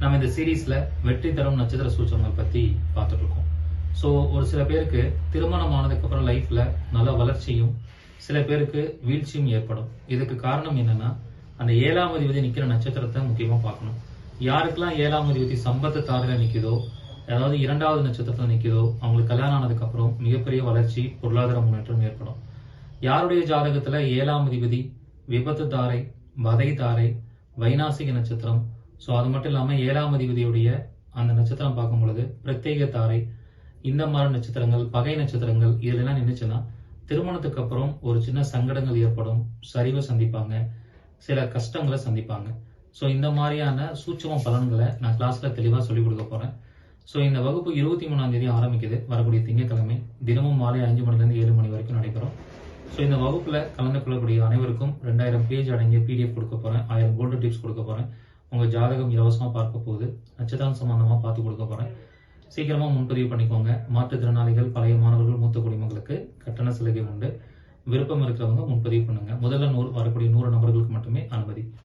நம்ம இந்த சீரீஸ்ல வெற்றி தரும் நட்சத்திர சூச்சகங்கள் பத்தி பார்த்துட்டு இருக்கோம் ஸோ ஒரு சில பேருக்கு திருமணம் ஆனதுக்கு அப்புறம் லைஃப்ல நல்ல வளர்ச்சியும் சில பேருக்கு வீழ்ச்சியும் ஏற்படும். இதுக்கு காரணம் என்னன்னா அந்த ஏழாம் அதிபதி நிக்கிற நட்சத்திரத்தை முக்கியமா பார்க்கணும். யாருக்கெல்லாம் ஏழாம் அதிபதி சம்பத்து தாரில நிக்குதோ அதாவது இரண்டாவது நட்சத்திரத்துல நிக்குதோ அவங்களுக்கு கல்யாணம் ஆனதுக்கு அப்புறம் மிகப்பெரிய வளர்ச்சி பொருளாதார முன்னேற்றம் ஏற்படும். யாருடைய ஜாதகத்துல ஏழாம் அதிபதி விபத்து தாரை வதை தாரை வைநாசிக நட்சத்திரம் ஸோ அது மட்டும் இல்லாமல் ஏழாம் அதிபதியுடைய அந்த நட்சத்திரம் பார்க்கும் பொழுது பிரத்யேக தாரை இந்த மாதிரி நட்சத்திரங்கள் பகை நட்சத்திரங்கள் இதெல்லாம் நின்றுச்சுன்னா திருமணத்துக்கு அப்புறம் ஒரு சின்ன சங்கடங்கள் ஏற்படும் சரிவை சந்திப்பாங்க சில கஷ்டங்களை சந்திப்பாங்க. ஸோ இந்த மாதிரியான சூட்சம பலன்களை நான் கிளாஸ்ல தெளிவாக சொல்லிக் கொடுக்க போறேன். ஸோ இந்த வகுப்பு இருபத்தி மூணாம் தேதி ஆரம்பிக்குது. வரக்கூடிய திங்கட்கிழமை தினமும் மாலை அஞ்சு மணிலேருந்து ஏழு மணி வரைக்கும் நடைபெறும். ஸோ இந்த வகுப்புல கலந்து கொள்ளக்கூடிய அனைவருக்கும் ரெண்டாயிரம் பேஜ் அடங்கிய பிடிஎஃப் கொடுக்க போறேன். ஆயிரம் கோல்டு டிப்ஸ் கொடுக்க போறேன். உங்க ஜாதகம் இலவசமா பார்க்க போகுது. நட்சத்திரம் சம்பந்தமா பார்த்து கொடுக்க போறேன். சீக்கிரமா முன்பதிவு பண்ணிக்கோங்க. மாற்றுத்திறனாளிகள் பழைய மாணவர்கள் மூத்த குடிமக்களுக்கு கட்டண சலுகை உண்டு. விருப்பம் இருக்கிறவங்க முன்பதிவு பண்ணுங்க. முதல்ல நூறு வரக்கூடிய நூறு நபர்களுக்கு மட்டுமே அனுமதி.